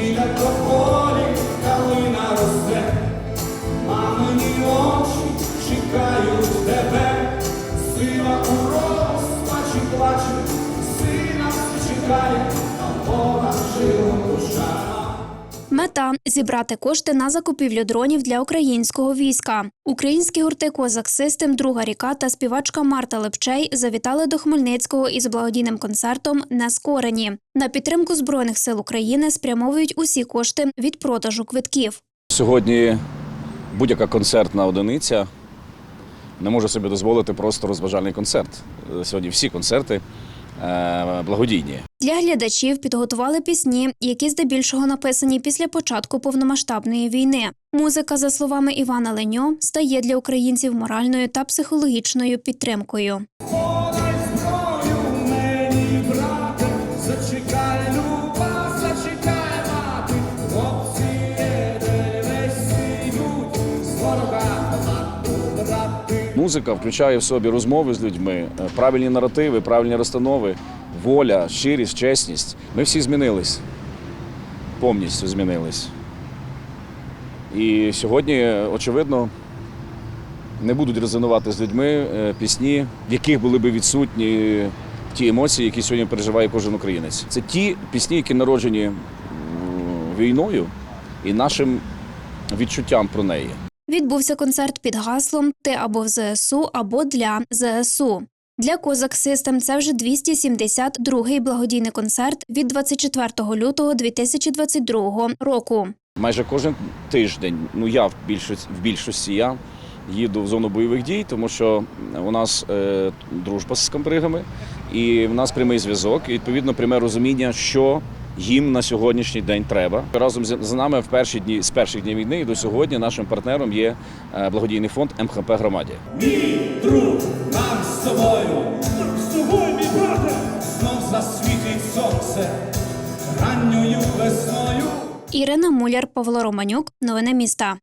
біля тополі калина росте, мамині очі чекають тебе, сина у розпачі плаче, сина чекає, Мета зібрати кошти на закупівлю дронів для українського війська. Українські гурти Козак Систем, Друга ріка та співачка Марта Лепчей завітали до Хмельницького із благодійним концертом Нескорені. На підтримку збройних сил України спрямовують усі кошти від продажу квитків. Сьогодні будь-яка концертна одиниця не може собі дозволити просто розважальний концерт. Е, Сьогодні всі концерти е, благодійні. Для глядачів підготували пісні, які здебільшого написані після початку повномасштабної війни. Музика, за словами Івана Леньо, стає для українців моральною та психологічною підтримкою. Подай зброю Музика включає в собі розмови з людьми, е, правильні наративи, правильні розстанови, воля, щирість, чесність. Ми всі змінились, повністю змінились. І сьогодні, очевидно, не будуть резонувати з людьми е, пісні, в яких були би відсутні ті емоції, які сьогодні переживає кожен українець. Це ті пісні, які народжені війною і нашим відчуттям про неї. Відбувся концерт під гаслом Ти або в ЗСУ, або для ЗСУ. Для Козак Систем це вже 272-й благодійний концерт від 24 лютого 2022 року. Майже кожен тиждень, ну я в більшості, в більшості я їду в зону бойових дій, тому що у нас е, дружба з камбригами, і в нас прямий зв'язок, і відповідно пряме розуміння, що їм на сьогоднішній день треба. Разом з нами в перші дні з перших днів війни і до сьогодні нашим партнером є е, благодійний фонд МХП Громаді. Мій друг, нам з тобою, з тобою, мій брате, знов засвітить сонце ранньою весною. Ірина Муляр, Павло Романюк. Новини міста.